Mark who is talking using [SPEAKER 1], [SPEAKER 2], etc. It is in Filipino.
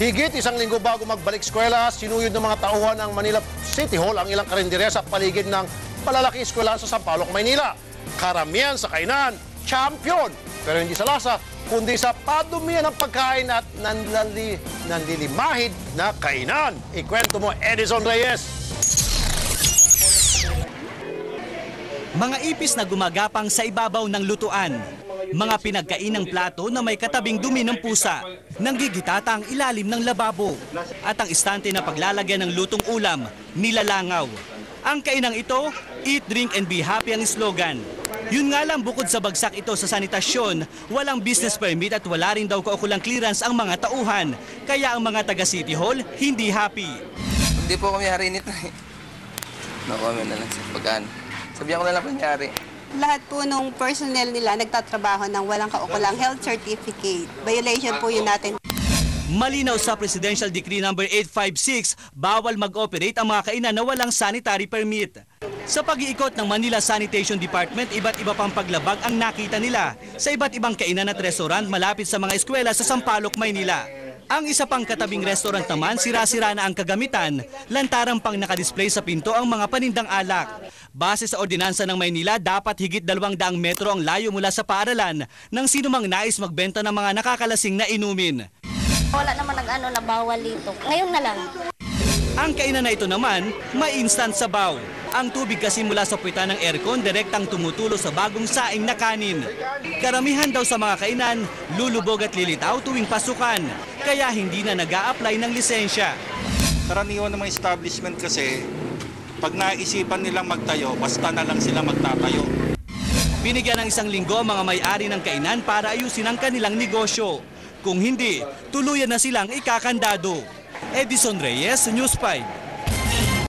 [SPEAKER 1] Higit isang linggo bago magbalik eskwela, sinuyod ng mga tauhan ng Manila City Hall ang ilang karinderya sa paligid ng malalaking eskwela sa Sampaloc, Maynila. Karamihan sa kainan, champion. Pero hindi sa lasa, kundi sa padumihan ng pagkain at nanlali, nanlilimahid na kainan. Ikwento mo, Edison Reyes.
[SPEAKER 2] Mga ipis na gumagapang sa ibabaw ng lutuan. Mga pinagkainang plato na may katabing dumi ng pusa. Nanggigitata ang ilalim ng lababo. At ang istante na paglalagyan ng lutong ulam, nilalangaw. Ang kainang ito, eat, drink, and be happy ang slogan. Yun nga lang bukod sa bagsak ito sa sanitasyon, walang business permit at wala rin daw kaukulang clearance ang mga tauhan. Kaya ang mga taga City Hall hindi happy.
[SPEAKER 3] Hindi po kami hari nito eh. No comment na lang sa pagkaan. Sabihan ko na lang kunyari.
[SPEAKER 4] Lahat po nung personnel nila nagtatrabaho ng walang kaukulang health certificate. Violation po yun natin.
[SPEAKER 2] Malinaw sa Presidential Decree number 856, bawal mag-operate ang mga kainan na walang sanitary permit. Sa pag-iikot ng Manila Sanitation Department, iba't iba pang paglabag ang nakita nila sa iba't ibang kainan at restaurant malapit sa mga eskwela sa Sampaloc, Maynila. Ang isa pang katabing restaurant naman, sira-sira na ang kagamitan, lantarang pang nakadisplay sa pinto ang mga panindang alak. Base sa ordinansa ng Maynila, dapat higit 200 metro ang layo mula sa paaralan ng sinumang nais magbenta ng mga nakakalasing na inumin.
[SPEAKER 5] Wala naman nag-ano na bawal dito. Ngayon na lang.
[SPEAKER 2] Ang kainan na ito naman, may instant sabaw. Ang tubig kasi mula sa puwitan ng aircon direktang tumutulo sa bagong saing na kanin. Karamihan daw sa mga kainan, lulubog at lilitaw tuwing pasukan, kaya hindi na nag apply ng lisensya.
[SPEAKER 6] Karaniwan ng mga establishment kasi, pag naisipan nilang magtayo, basta na lang sila magtatayo.
[SPEAKER 2] Binigyan ng isang linggo mga may-ari ng kainan para ayusin ang kanilang negosyo. Kung hindi, tuluyan na silang ikakandado. Edison Reyes, News 5.